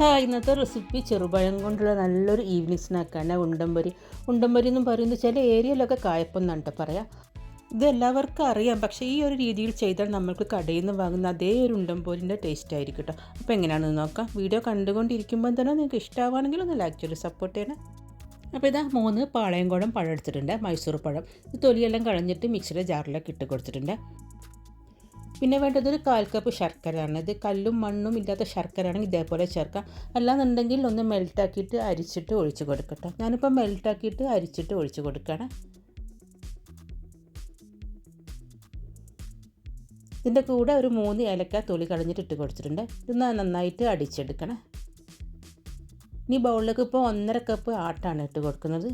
Hi ഇന്നത്തെ recipe ചെറുപഴം കൊണ്ടുള്ള നല്ലൊരു ഈവനിങ് സ്നാക്കാണ് ഉണ്ടംപൊരി ഉണ്ടംപൊരി എന്നും പറയുന്നത് ചില ഏരിയയിലൊക്കെ കായപ്പം എന്നാണ് പറയാം. ഇത് എല്ലാവർക്കും അറിയാം. പക്ഷേ ഈ ഒരു രീതിയിൽ ചെയ്താൽ നമ്മൾക്ക് കടയിൽ നിന്ന് വാങ്ങുന്ന അതേ ഒരു ഉണ്ടംപൊരിന്റെ ടേസ്റ്റ് ആയിരിക്കും കേട്ടോ അപ്പോൾ എങ്ങനെയാണെന്ന് നോക്കാം. വീഡിയോ കണ്ടുകൊണ്ടിരിക്കുമ്പോൾ തന്നെ നിങ്ങൾക്ക് ഇഷ്ടമാണെങ്കിൽ ഒന്ന് ലൈക്ക് ചെയ്ത് സപ്പോർട്ട് ചെയ്യണം. അപ്പോൾ ഇതാ മൂന്ന് പാളയംകോടം പഴം എടുത്തിട്ടുണ്ട്. മൈസൂർ പഴം. ഇത് തൊലിയെല്ലാം കളഞ്ഞിട്ട് മിക്സിയുടെ ജാറിലേക്ക് ഇട്ട് കൊടുത്തിട്ടുണ്ട്. പിന്നെ വേണ്ടത് ഒരു കാൽ കപ്പ് ശർക്കരയാണ്. ഇത് കല്ലും മണ്ണും ഇല്ലാത്ത ശർക്കര ആണെങ്കിൽ ഇതേപോലെ ചേർക്കാം. അല്ലാന്നുണ്ടെങ്കിൽ ഒന്ന് മെൽട്ടാക്കിയിട്ട് അരിച്ചിട്ട് ഒഴിച്ച് കൊടുക്കട്ടെ. ഞാനിപ്പോൾ മെൽട്ടാക്കിയിട്ട് അരിച്ചിട്ട് ഒഴിച്ച് കൊടുക്കുകയാണ്. ഇതിന്റെ കൂടെ ഒരു മൂന്ന് ഏലക്ക തൊലി കളഞ്ഞിട്ട് ഇട്ട് കൊടുത്തിട്ടുണ്ട്. ഇത് നന്നായിട്ട് അടിച്ചെടുക്കണം. ഇനി ബൗളിലേക്ക് ഇപ്പോൾ ഒന്നര കപ്പ് ആട്ടാണ് ഇട്ട് കൊടുക്കുന്നത്.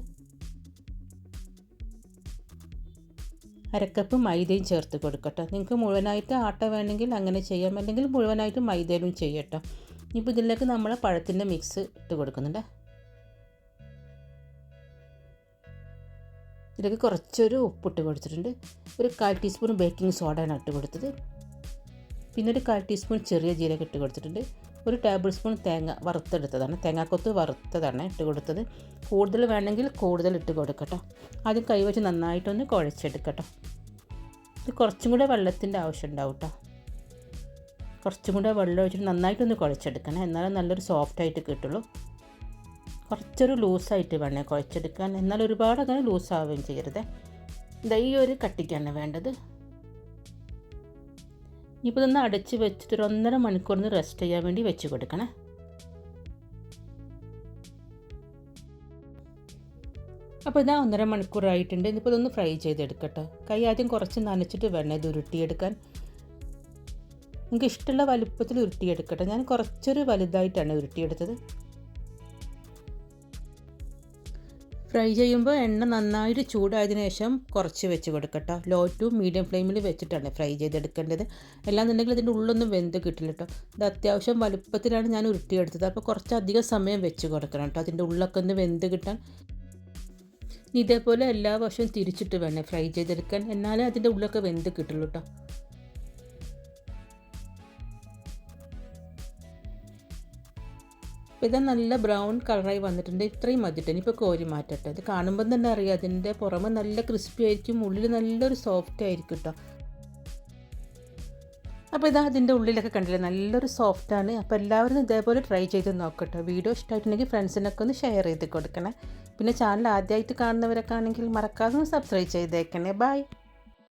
അരക്കപ്പ് മൈദയും ചേർത്ത് കൊടുക്കട്ടോ. നിങ്ങൾക്ക് മുഴുവനായിട്ട് ആട്ട വേണമെങ്കിൽ അങ്ങനെ ചെയ്യാം. അല്ലെങ്കിൽ മുഴുവനായിട്ട് മൈദയിലും ചെയ്യട്ടോ. ഇപ്പോൾ ഇതിലേക്ക് നമ്മൾ പഴത്തിന്റെ മിക്സ് ഇട്ട് കൊടുക്കുന്നുണ്ട്. ഇതിലേക്ക് കുറച്ചൊരു ഉപ്പിട്ട് കൊടുത്തിട്ടുണ്ട്. ഒരു കാൽ ടീസ്പൂൺ ബേക്കിംഗ് സോഡയാണ് ഇട്ട് കൊടുത്തത്. പിന്നെ ഒരു കാൽ ടീസ്പൂൺ ചെറിയ ജീരകം ഇട്ട് കൊടുത്തിട്ടുണ്ട്. ഒരു ടേബിൾ സ്പൂൺ തേങ്ങ വറുത്തെടുത്തതാണ്. തേങ്ങാക്കൊത്ത് വറുത്തതാണ് ഇട്ട് കൊടുത്തത്. കൂടുതൽ വേണമെങ്കിൽ കൂടുതൽ ഇട്ട് കൊടുക്കട്ടോ. ആദ്യം കൈവച്ച് നന്നായിട്ടൊന്ന് കുഴച്ചെടുക്കട്ടോ. ഇത് കുറച്ചും കൂടെ വെള്ളത്തിന്റെ ആവശ്യം ഉണ്ടാവും കേട്ടോ കുറച്ചും കൂടെ വെള്ളം ഒഴിച്ചിട്ട് നന്നായിട്ടൊന്ന് കുഴച്ചെടുക്കണം. എന്നാലും നല്ലൊരു സോഫ്റ്റായിട്ട് കിട്ടുള്ളൂ. കുറച്ചൊരു ലൂസായിട്ട് വേണേ കുഴച്ചെടുക്കാൻ. എന്നാൽ ഒരുപാട് അങ്ങനെ ലൂസാവുകയും ചെയ്യരുത്. ദൈ ഒരു കട്ടിക്കാണ് വേണ്ടത്. ഇനിയിപ്പോൾ ഇതൊന്ന് അടച്ച് വെച്ചിട്ട് ഒരു ഒന്നര മണിക്കൂറിന് റെസ്റ്റ് ചെയ്യാൻ വേണ്ടി വെച്ച് കൊടുക്കണേ. അപ്പോൾ ഇതാ ഒന്നര മണിക്കൂറായിട്ടുണ്ട് ഇനിയിപ്പോൾ ഇതൊന്ന് ഫ്രൈ ചെയ്തെടുക്കട്ടെ. കൈ ആദ്യം കുറച്ച് നനച്ചിട്ട് വേണം ഇത് ഉരുട്ടിയെടുക്കാൻ. നിങ്ങൾക്ക് ഇഷ്ടമുള്ള വലുപ്പത്തിൽ ഉരുട്ടിയെടുക്കട്ടെ. ഞാൻ കുറച്ചൊരു വലുതായിട്ടാണ് ഉരുട്ടിയെടുത്തത്. ഫ്രൈ ചെയ്യുമ്പോൾ എണ്ണ നന്നായിട്ട് ചൂടായതിനു ശേഷം കുറച്ച് വെച്ച് കൊടുക്കട്ടോ. ലോ ടു മീഡിയം ഫ്ലെയിമിൽ വെച്ചിട്ടാണ് ഫ്രൈ ചെയ്തെടുക്കേണ്ടത്. അല്ലാന്നുണ്ടെങ്കിൽ ഇതിന്റെ ഉള്ളൊന്നും വെന്ത് കിട്ടില്ല കേട്ടോ ഇത് അത്യാവശ്യം വലുപ്പത്തിലാണ് ഞാൻ ഉരുട്ടിയെടുത്തത്. അപ്പോൾ കുറച്ചധികം സമയം വെച്ച് കൊടുക്കണം കേട്ടോ അതിന്റെ ഉള്ളൊക്കെ ഒന്ന് വെന്ത് കിട്ടാൻ. ഇതേപോലെ എല്ലാ വശവും തിരിച്ചിട്ട് വേണേ ഫ്രൈ ചെയ്തെടുക്കാൻ. എന്നാലേ അതിന്റെ ഉള്ളൊക്കെ വെന്ത് കിട്ടുള്ളൂ കേട്ടോ അപ്പോൾ ഇത് നല്ല ബ്രൗൺ കളറായി വന്നിട്ടുണ്ട്. ഇത്രയും മതിട്ട് ഇനിയിപ്പോൾ കോരി മാറ്റട്ടെ. ഇത് കാണുമ്പം തന്നെ അറിയാം. അതിന്റെ പുറമെ നല്ല ക്രിസ്പി ആയിരിക്കും. ഉള്ളിൽ നല്ലൊരു സോഫ്റ്റ് ആയിരിക്കും കേട്ടോ അപ്പോൾ ഇതാ അതിന്റെ ഉള്ളിലൊക്കെ കണ്ടില്ലേ? നല്ലൊരു സോഫ്റ്റാണ് അപ്പോൾ എല്ലാവരും ഇതേപോലെ ട്രൈ ചെയ്ത് നോക്കട്ടോ വീഡിയോ ഇഷ്ടമായിട്ടുണ്ടെങ്കിൽ ഫ്രണ്ട്സിനൊക്കെ ഒന്ന് ഷെയർ ചെയ്ത് കൊടുക്കണേ. പിന്നെ ചാനൽ ആദ്യമായിട്ട് കാണുന്നവരൊക്കെ ആണെങ്കിൽ മറക്കാതെ സബ്സ്ക്രൈബ് ചെയ്തേക്കണേ. ബൈ